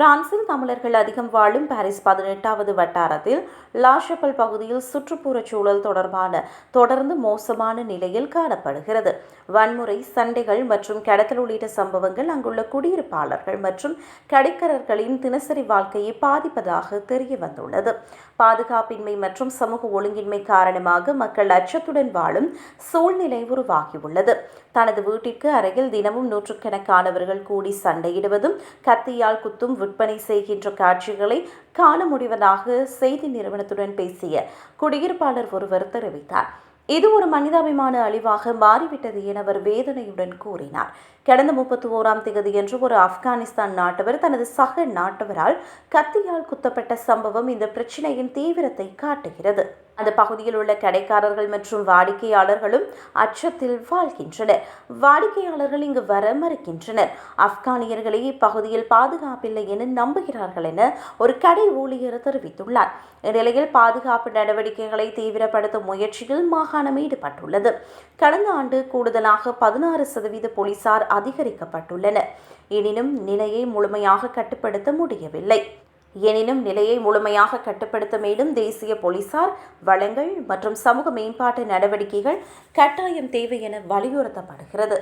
பிரான்சில் தமிழர்கள் அதிகம் வாழும் பாரிஸ் பதினெட்டாவது வட்டாரத்தில் லாஷப்பல் பகுதியில் சுற்றுப்புறச் சூழல் தொடர்பான தொடர்ந்து மோசமான நிலையில் காணப்படுகிறது. வன்முறை சண்டைகள் மற்றும் கடத்தல் உள்ளிட்ட சம்பவங்கள் அங்குள்ள குடியிருப்பாளர்கள் மற்றும் கடைக்கரர்களின் தினசரி வாழ்க்கையை பாதிப்பதாக தெரிய வந்துள்ளது. பாதுகாப்பின்மை மற்றும் சமூக ஒழுங்கின்மை காரணமாக மக்கள் அச்சத்துடன் வாழும் சூழ்நிலை உருவாகியுள்ளது. தனது வீட்டிற்கு அருகில் தினமும் நூற்றுக்கணக்கானவர்கள் கூடி சண்டையிடுவதும் கத்தியால் குத்தும் விற்பனை செய்கின்ற காட்சிகளை காண முடிவதாக செய்தி நிறுவனத்துடன் பேசிய குடியிருப்பாளர் ஒருவர் தெரிவித்தார். இது ஒரு மனிதாபிமான அழிவாக மாறிவிட்டது என அவர் வேதனையுடன் கூறினார். கடந்த முப்பத்தி ஓராம் தேதியன்று ஒரு ஆப்கானிஸ்தான் நாட்டவர் தனது சக நாட்டவரால் கத்தியால் குத்தப்பட்ட சம்பவம் இந்த பிரச்சினையின் தீவிரத்தை காட்டுகிறது. அந்த பகுதியில் உள்ள கடைக்காரர்கள் மற்றும் வாடிக்கையாளர்களும் அச்சத்தில் வாழ்கின்றனர். வாடிக்கையாளர்கள் இங்கு வர மறுக்கின்றனர். ஆப்கானியர்களே இப்பகுதியில் பாதுகாப்பில்லை என நம்புகிறார்கள் என ஒரு கடை ஊழியர் தெரிவித்துள்ளார். இந்நிலையில் பாதுகாப்பு நடவடிக்கைகளை தீவிரப்படுத்தும் முயற்சியில் மாகாணம் ஈடுபட்டுள்ளது. கடந்த ஆண்டு கூடுதலாக பதினாறு சதவீத போலீசார் அதிகரிக்கப்பட்டுள்ளனர். எனினும் நிலையை முழுமையாக கட்டுப்படுத்த முடியவில்லை. எனினும் நிலையை முழுமையாக கட்டுப்படுத்த மேலும் தேசிய போலீசார் வளங்கள் மற்றும் சமூக மேம்பாட்டு நடவடிக்கைகள் கட்டாயம் தேவை என வலியுறுத்தப்படுகிறது.